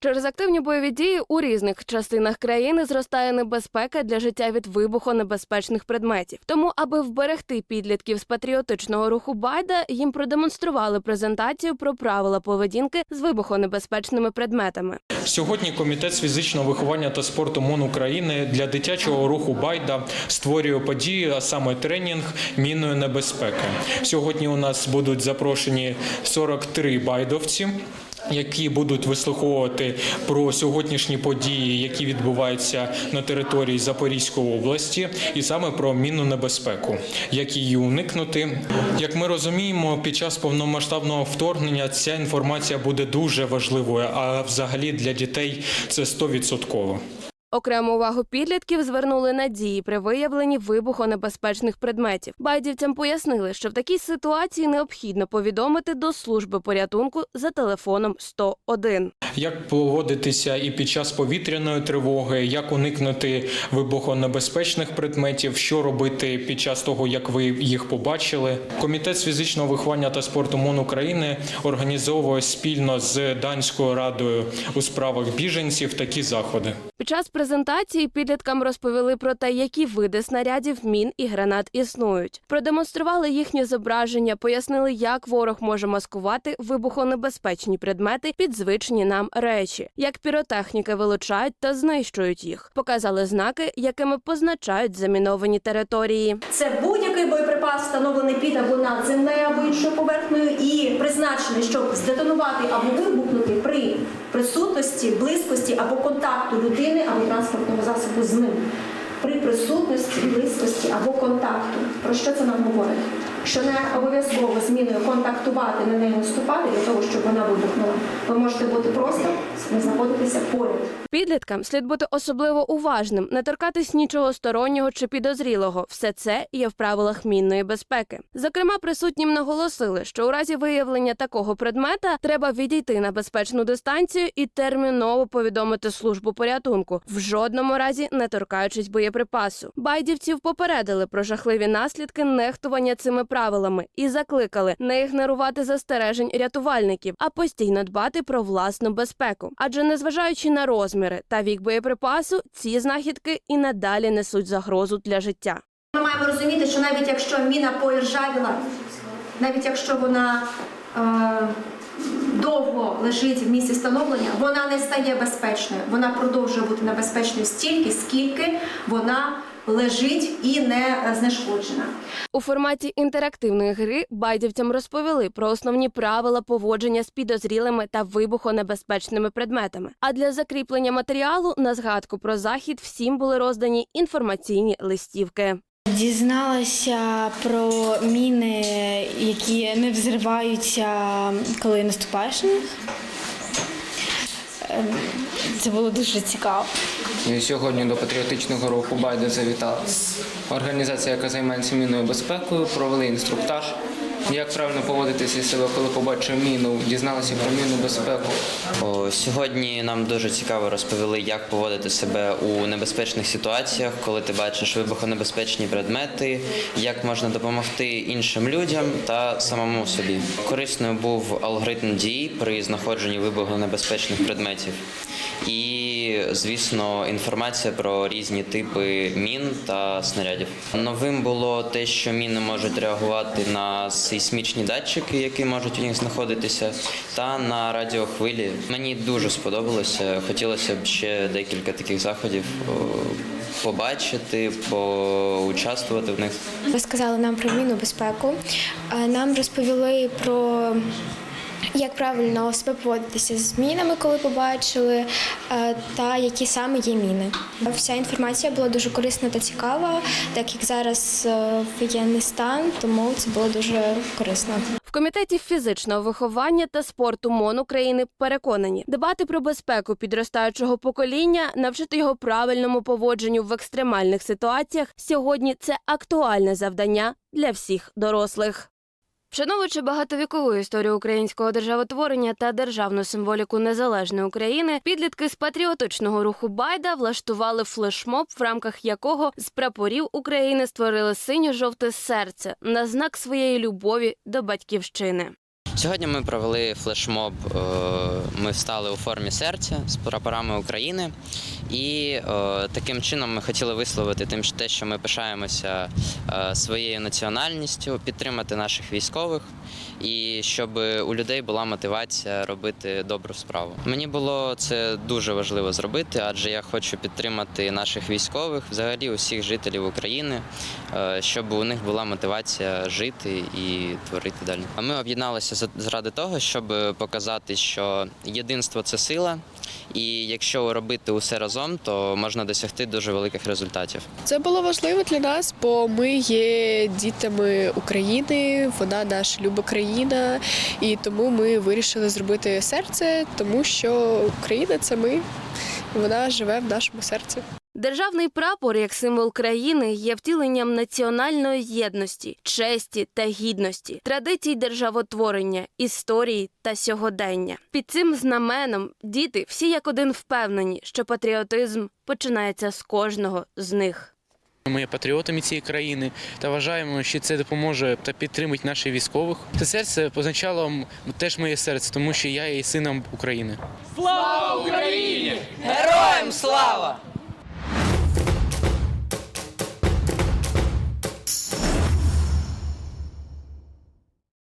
Через активні бойові дії у різних частинах країни зростає небезпека для життя від вибухонебезпечних предметів. Тому, аби вберегти підлітків з патріотичного руху Байда, їм продемонстрували презентацію про правила поведінки з вибухонебезпечними предметами. Сьогодні комітет з фізичного виховання та спорту МОН України для дитячого руху Байда створює подію, а саме тренінг мінної небезпеки. Сьогодні у нас будуть запрошені 43 байдовці. Які будуть вислуховувати про сьогоднішні події, які відбуваються на території Запорізької області, і саме про мінну небезпеку, як її уникнути. Як ми розуміємо, під час повномасштабного вторгнення ця інформація буде дуже важливою, а взагалі для дітей це 100%. Окрему увагу підлітків звернули на дії при виявленні вибухонебезпечних предметів. Байдівцям пояснили, що в такій ситуації необхідно повідомити до служби порятунку за телефоном 101. Як поводитися і під час повітряної тривоги, як уникнути вибухонебезпечних предметів, що робити під час того, як ви їх побачили. Комітет з фізичного виховання та спорту МОН України організовує спільно з данською радою у справах біженців такі заходи. Під час презентації підліткам розповіли про те, які види снарядів, мін і гранат існують. Продемонстрували їхнє зображення, пояснили, як ворог може маскувати вибухонебезпечні предмети під звичні нам речі, як піротехніки вилучають та знищують їх. Показали знаки, якими позначають заміновані території. Це будь-який боєприпас, встановлений під або над землею або іншою поверхнею, і призначений, щоб здетонувати або вибухнути присутності, близькості або контакту людини або транспортного засобу з ним. При присутності, близькості або контакту. Про що це нам говорить? Що не обов'язково зміною контактувати на неї наступати для того, щоб вона вибухнула. Ви можете бути просто не знаходитися поряд. Підліткам слід бути особливо уважним, не торкатись нічого стороннього чи підозрілого. Все це є в правилах мінної безпеки. Зокрема, присутнім наголосили, що у разі виявлення такого предмета треба відійти на безпечну дистанцію і терміново повідомити службу порятунку, в жодному разі не торкаючись боєприпасу. Байдівців попередили про жахливі наслідки нехтування цими правилами і закликали не ігнорувати застережень рятувальників, а постійно дбати про власну безпеку. Адже незважаючи на розміри та вік боєприпасу, ці знахідки і надалі несуть загрозу для життя. Ми маємо розуміти, що навіть якщо міна поіржавіла, навіть якщо вона е, довго лежить в місці встановлення, вона не стає безпечною. Вона продовжує бути небезпечною стільки, скільки вона лежить і не е, знешкоджена. У форматі інтерактивної гри байдівцям розповіли про основні правила поводження з підозрілими та вибухонебезпечними предметами. А для закріплення матеріалу на згадку про захід всім були роздані інформаційні листівки. Дізналася про міни, які не взриваються, коли наступаєш на них. Ем, Це було дуже цікаво. Сьогодні до патріотичного руху Байда завітала організація, яка займається мінною безпекою, провели інструктаж. Як правильно поводитися себе, коли побачив міну, дізналися про мінну безпеку. О, Сьогодні нам дуже цікаво розповіли, як поводити себе у небезпечних ситуаціях, коли ти бачиш вибухонебезпечні предмети, як можна допомогти іншим людям та самому собі. Корисною був алгоритм дій при знаходженні вибухонебезпечних предметів. І, звісно, інформація про різні типи мін та снарядів. Новим було те, що міни можуть реагувати на сейсмічні датчики, які можуть у них знаходитися, та на радіохвилі. Мені дуже сподобалося. Хотілося б ще декілька таких заходів побачити, поучаствувати в них. Розказали нам про мінну безпеку. Е, Нам розповіли про як правильно себе поводитися з мінами, коли побачили, е, та які саме є міни. Вся інформація була дуже корисна та цікава, так як зараз е, воєнний стан, тому це було дуже корисно. В комітеті фізичного виховання та спорту МОН України переконані, дбати про безпеку підростаючого покоління, навчити його правильному поводженню в екстремальних ситуаціях сьогодні це актуальне завдання для всіх дорослих. Вшановуючи багатовікову історію українського державотворення та державну символіку незалежної України, підлітки з патріотичного руху Байда влаштували флешмоб, в рамках якого з прапорів України створили синьо-жовте серце на знак своєї любові до батьківщини. Сьогодні ми провели флешмоб. е, Ми встали у формі серця з прапорами України, і е, таким чином ми хотіли висловити тим, що те, що ми пишаємося е, своєю національністю, підтримати наших військових і щоб у людей була мотивація робити добру справу. Мені було це дуже важливо зробити, адже я хочу підтримати наших військових, взагалі усіх жителів України, е, щоб у них була мотивація жити і творити далі. А ми об'єдналися за- заради того, щоб показати, що єдинство це сила, і якщо робити усе разом, то можна досягти дуже великих результатів. Це було важливо для нас, бо ми є дітями України, вона наша люба країна, і тому ми вирішили зробити серце, тому що Україна це ми, вона живе в нашому серці. Державний прапор як символ країни є втіленням національної єдності, честі та гідності, традицій державотворення, історії та сьогодення. Під цим знаменом діти всі як один впевнені, що патріотизм починається з кожного з них. Ми є патріотами цієї країни та вважаємо, що це допоможе та підтримить наших військових. Це серце позначало теж моє серце, тому що я є сином України. Слава Україні! Героям слава!